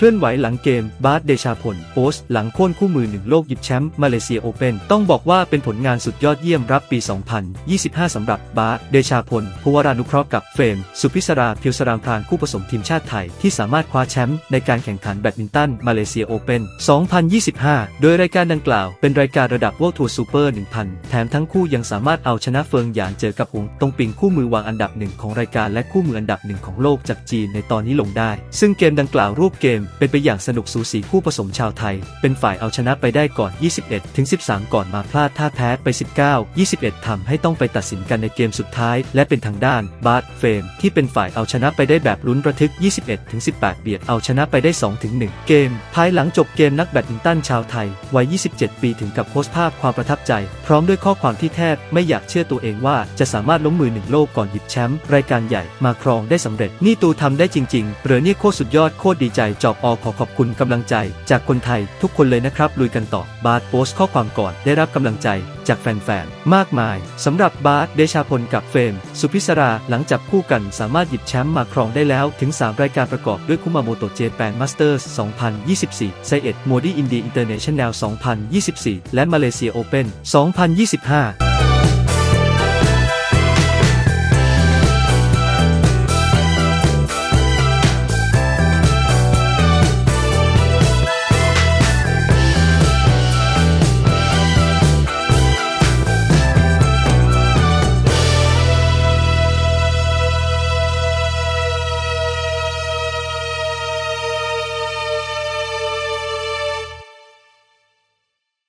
เคลื่อนไหวหลังเกม บาสเดชาพล โพสต์หลังโค่นคู่มือหนึ่งโลกหยิบแชมป์มาเลเซียโอเปนต้องบอกว่าเป็นผลงานสุดยอดเยี่ยมรับปี 2025 สำหรับบาสเดชาพลภูวรานุเคราะห์กับเฟรม สุพิศราพียวสรามพรานคู่ผสมทีมชาติไทย ที่สามารถคว้าแชมป์ในการแข่งขันแบดมินตันมาเลเซียโอเปน2025 โดยรายการดังกล่าวเป็นรายการระดับ World Tour Super 1000 แถมทั้งคู่ยังสามารถเอาชนะเฟิงหยานเจอกับหงตงปิงคู่มือวางอันดับหนึ่งของรายการและคู่มืออันดับหนึ่งของโลกจากจีนในตอนนี้ลงได้ ซึ่งเกมดังกล่าวรูปเกมเป็นไปอย่างสนุกสูสีคู่ผสมชาวไทย เป็นฝ่ายเอาชนะไปได้ก่อน 21 ถึง 13 ก่อนมาพลาดท่าแพ้ไป 19 21ทำให้ต้องไปตัดสินกันในเกมสุดท้าย และเป็นทางด้านบาสเฟรมที่เป็นฝ่ายเอาชนะไปได้แบบลุ้นระทึก 21 ถึง 18 เบียดเอาชนะไปได้ 2 ถึง 1 เกม ภายหลังจบเกมนักแบดมินตันชาวไทย วัย 27 ปีถึงกับโพสต์ภาพความประทับใจ พร้อมด้วยข้อความที่แทบไม่อยากเชื่อตัวเองว่าจะสามารถล้มมือหนึ่งโลกก่อนหยิบแชมป์รายการใหญ่มาครองได้สำเร็จนี่ตูทำได้จริงๆเหรือเนี่ยโคตรสุดยอดโคตรดีใจจอบอขอขอบคุณกำลังใจจากคนไทยทุกคนเลยนะครับ ลุยกันต่อบาสโพสต์ข้อความก่อนได้รับกำลังใจจากแฟนๆ มากมายสำหรับบาสเดชาพลกับเฟรม สุพิศราหลังจับคู่กันสามารถหยิบแชมป์มาครองได้แล้วถึง 3 รายการประกอบด้วยคุมาโมโตเจแปนมาสเตอร์ส2024 ไซเอ็ดโมดีอินดีอินเตอร์เนชั่นแนล 2024 และมาเลเซียโอเปน2025